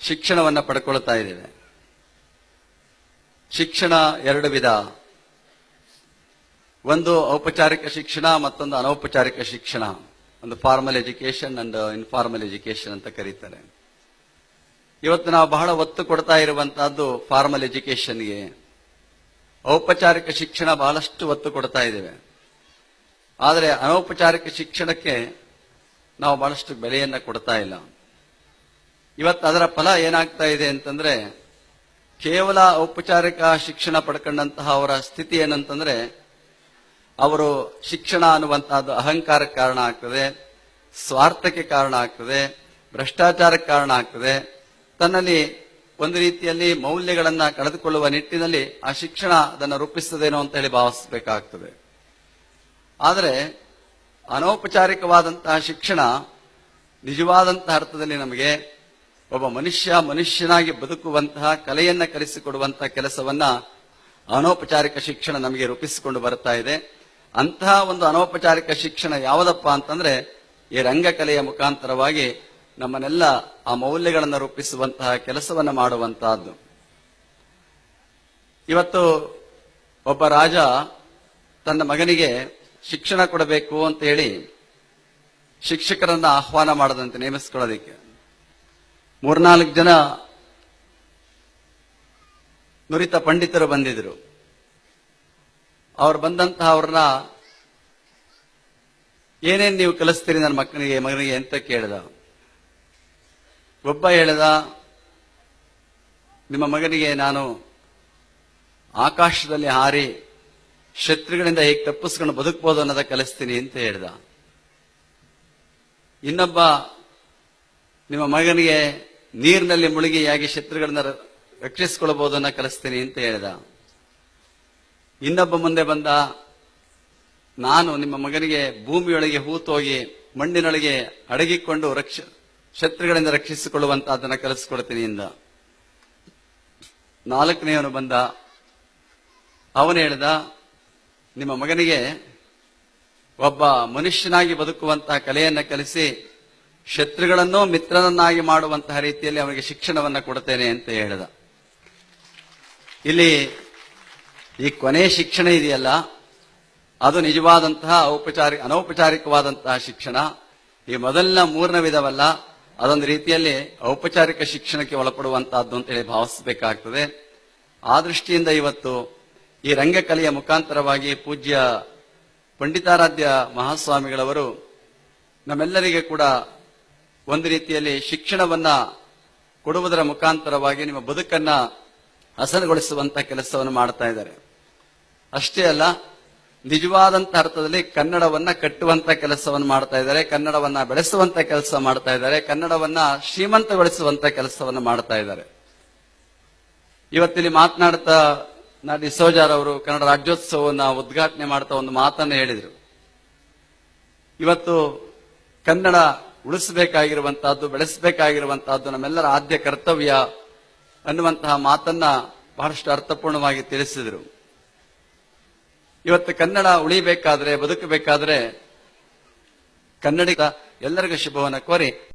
ಶಿಕ್ಷಣವನ್ನ ಪಡ್ಕೊಳ್ತಾ ಇದ್ದೇವೆ. ಶಿಕ್ಷಣ ಎರಡು ವಿಧ. ಒಂದು ಔಪಚಾರಿಕ ಶಿಕ್ಷಣ, ಮತ್ತೊಂದು ಅನೌಪಚಾರಿಕ ಶಿಕ್ಷಣ. ಒಂದು formal education and informal education ಅಂತ ಕರೀತಾರೆ. ಇವತ್ತು ನಾವು ಬಹಳ ಒತ್ತು ಕೊಡ್ತಾ ಇರುವಂತಹದ್ದು ಫಾರ್ಮಲ್ ಎಜುಕೇಶನ್ಗೆ ಔಪಚಾರಿಕ ಶಿಕ್ಷಣ ಬಹಳಷ್ಟು ಒತ್ತು ಕೊಡ್ತಾ ಇದ್ದೇವೆ. ಆದರೆ ಅನೌಪಚಾರಿಕ ಶಿಕ್ಷಣಕ್ಕೆ ನಾವು ಬಹಳಷ್ಟು ಬೆಲೆಯನ್ನ ಕೊಡ್ತಾ ಇಲ್ಲ. ಇವತ್ತು ಅದರ ಫಲ ಏನಾಗ್ತಾ ಇದೆ ಅಂತಂದ್ರೆ, ಕೇವಲ ಔಪಚಾರಿಕ ಶಿಕ್ಷಣ ಪಡ್ಕೊಂಡಂತಹ ಅವರ ಸ್ಥಿತಿ ಏನಂತಂದ್ರೆ, ಅವರು ಶಿಕ್ಷಣ ಅನ್ನುವಂತಹದ್ದು ಅಹಂಕಾರಕ್ಕೆ ಕಾರಣ ಆಗ್ತದೆ, ಸ್ವಾರ್ಥಕ್ಕೆ ಕಾರಣ ಆಗ್ತದೆ, ಭ್ರಷ್ಟಾಚಾರಕ್ಕೆ ಕಾರಣ ಆಗ್ತದೆ. ತನ್ನಲ್ಲಿ ಒಂದು ರೀತಿಯಲ್ಲಿ ಮೌಲ್ಯಗಳನ್ನ ಕಳೆದುಕೊಳ್ಳುವ ನಿಟ್ಟಿನಲ್ಲಿ ಆ ಶಿಕ್ಷಣ ಅದನ್ನು ರೂಪಿಸ್ತದೇನೋ ಅಂತ ಹೇಳಿ ಭಾವಿಸಬೇಕಾಗ್ತದೆ. ಆದರೆ, ಅನೌಪಚಾರಿಕವಾದಂತಹ ಶಿಕ್ಷಣ ನಿಜವಾದಂತಹ ಅರ್ಥದಲ್ಲಿ ನಮಗೆ ಒಬ್ಬ ಮನುಷ್ಯ ಮನುಷ್ಯನಾಗಿ ಬದುಕುವಂತಹ ಕಲೆಯನ್ನ ಕಲಿಸಿಕೊಡುವಂತಹ ಕೆಲಸವನ್ನ ಅನೌಪಚಾರಿಕ ಶಿಕ್ಷಣ ನಮಗೆ ರೂಪಿಸಿಕೊಂಡು ಬರ್ತಾ ಇದೆ. ಅಂತಹ ಒಂದು ಅನೌಪಚಾರಿಕ ಶಿಕ್ಷಣ ಯಾವುದಪ್ಪ ಅಂತಂದ್ರೆ ಈ ರಂಗಕಲೆಯ ಮುಖಾಂತರವಾಗಿ ನಮ್ಮನ್ನೆಲ್ಲ ಆ ಮೌಲ್ಯಗಳನ್ನು ರೂಪಿಸುವಂತಹ ಕೆಲಸವನ್ನ ಮಾಡುವಂತಹದ್ದು. ಇವತ್ತು ಒಬ್ಬ ರಾಜ ತನ್ನ ಮಗನಿಗೆ ಶಿಕ್ಷಣ ಕೊಡಬೇಕು ಅಂತ ಹೇಳಿ ಶಿಕ್ಷಕರನ್ನ ಆಹ್ವಾನ ಮಾಡದಂತೆ ನೇಮಿಸ್ಕೊಳ್ಳೋದಿಕ್ಕೆ. ಮೂರ್ನಾಲ್ಕು ಜನ ನುರಿತ ಪಂಡಿತರು ಬಂದಿದ್ರು. ಅವ್ರು ಬಂದಂತಹ ಅವ್ರನ್ನ ಏನೇನ್ ನೀವು ಕಲಿಸ್ತೀರಿ ನನ್ನ ಮಕ್ಕಳಿಗೆ, ಮಗನಿಗೆ ಅಂತ ಕೇಳಿದ. ಒಬ್ಬ ಹೇಳಿದ, ನಿಮ್ಮ ಮಗನಿಗೆ ನಾನು ಆಕಾಶದಲ್ಲಿ ಹಾರಿ ಶತ್ರುಗಳಿಂದ ಹೇಗೆ ತಪ್ಪಿಸ್ಕೊಂಡು ಬದುಕಬಹುದು ಅನ್ನೋದ ಕಲಿಸ್ತೀನಿ ಅಂತ ಹೇಳ್ದ. ಇನ್ನೊಬ್ಬ ನಿಮ್ಮ ಮಗನಿಗೆ ನೀರಿನಲ್ಲಿ ಮುಳುಗಿಯಾಗಿ ಶತ್ರುಗಳನ್ನ ರ- ರಕ್ಷಿಸಿಕೊಳ್ಳಬಹುದು ಅನ್ನೋ ಕಲಿಸ್ತೀನಿ ಅಂತ ಹೇಳಿದ. ಇನ್ನೊಬ್ಬ ಮುಂದೆ ಬಂದ, ನಾನು ನಿಮ್ಮ ಮಗನಿಗೆ ಭೂಮಿಯೊಳಗೆ ಹೂತೋಗಿ ಮಣ್ಣಿನೊಳಗೆ ಅಡಗಿಕೊಂಡು ರಕ್ಷ, ಶತ್ರುಗಳಿಂದ ರಕ್ಷಿಸಿಕೊಳ್ಳುವಂತ ಅದನ್ನ ಕಲಿಸ್ಕೊಡ್ತೀನಿ ಇಂದ ನಾಲ್ಕನೆಯವನು ಬಂದ. ಅವನು ಹೇಳಿದ, ನಿಮ್ಮ ಮಗನಿಗೆ ಒಬ್ಬ ಮನುಷ್ಯನಾಗಿ ಬದುಕುವಂತಹ ಕಲೆಯನ್ನ ಕಲಿಸಿ ಶತ್ರುಗಳನ್ನೂ ಮಿತ್ರನನ್ನಾಗಿ ಮಾಡುವಂತಹ ರೀತಿಯಲ್ಲಿ ಅವನಿಗೆ ಶಿಕ್ಷಣವನ್ನು ಕೊಡ್ತೇನೆ ಅಂತ ಹೇಳಿದ. ಇಲ್ಲಿ ಈ ಕೊನೆ ಶಿಕ್ಷಣ ಇದೆಯಲ್ಲ, ಅದು ನಿಜವಾದಂತಹ ಔಪಚಾರಿಕ ಅನೌಪಚಾರಿಕವಾದಂತಹ ಶಿಕ್ಷಣ. ಈ ಮೊದಲಿನ ಮೂರನೇ ವಿಧವಲ್ಲ, ಅದೊಂದು ರೀತಿಯಲ್ಲಿ ಔಪಚಾರಿಕ ಶಿಕ್ಷಣಕ್ಕೆ ಒಳಪಡುವಂತಹದ್ದು ಅಂತ ಹೇಳಿ ಭಾವಿಸಬೇಕಾಗ್ತದೆ. ಆ ದೃಷ್ಟಿಯಿಂದ ಇವತ್ತು ಈ ರಂಗಕಲೆಯ ಮುಖಾಂತರವಾಗಿ ಪೂಜ್ಯ ಪಂಡಿತಾರಾಧ್ಯ ಮಹಾಸ್ವಾಮಿಗಳವರು ನಮ್ಮೆಲ್ಲರಿಗೆ ಕೂಡ ಒಂದು ರೀತಿಯಲ್ಲಿ ಶಿಕ್ಷಣವನ್ನ ಕೊಡುವುದರ ಮುಖಾಂತರವಾಗಿ ನಿಮ್ಮ ಬದುಕನ್ನ ಹಸನಗೊಳಿಸುವಂತಹ ಕೆಲಸವನ್ನು ಮಾಡ್ತಾ ಇದ್ದಾರೆ. ಅಷ್ಟೇ ಅಲ್ಲ, ನಿಜವಾದಂತ ಅರ್ಥದಲ್ಲಿ ಕನ್ನಡವನ್ನ ಕಟ್ಟುವಂತ ಕೆಲಸವನ್ನು ಮಾಡ್ತಾ ಇದ್ದಾರೆ, ಕನ್ನಡವನ್ನ ಬೆಳೆಸುವಂತ ಕೆಲಸ ಮಾಡ್ತಾ ಇದ್ದಾರೆ, ಕನ್ನಡವನ್ನ ಶ್ರೀಮಂತಗೊಳಿಸುವಂತ ಕೆಲಸವನ್ನು ಮಾಡ್ತಾ ಇದ್ದಾರೆ. ಇವತ್ತಿಲ್ಲಿ ಮಾತನಾಡ್ತಾ ನಾ ಡಿಸೋಜಾರ್ ಅವರು ಕನ್ನಡ ರಾಜ್ಯೋತ್ಸವವನ್ನ ಉದ್ಘಾಟನೆ ಮಾಡ್ತಾ ಒಂದು ಮಾತನ್ನು ಹೇಳಿದರು. ಇವತ್ತು ಕನ್ನಡ ಉಳಿಸಬೇಕಾಗಿರುವಂತಹದ್ದು, ಬೆಳೆಸಬೇಕಾಗಿರುವಂತಹದ್ದು ನಮ್ಮೆಲ್ಲರ ಆದ್ಯ ಕರ್ತವ್ಯ ಅನ್ನುವಂತಹ ಮಾತನ್ನ ಬಹಳಷ್ಟು ಅರ್ಥಪೂರ್ಣವಾಗಿ ತಿಳಿಸಿದರು. ಇವತ್ತು ಕನ್ನಡ ಉಳಿಬೇಕಾದ್ರೆ, ಬದುಕಬೇಕಾದ್ರೆ ಕನ್ನಡಿಗ ಎಲ್ಲರಿಗೂ ಶುಭವನ್ನು ಕೋರಿ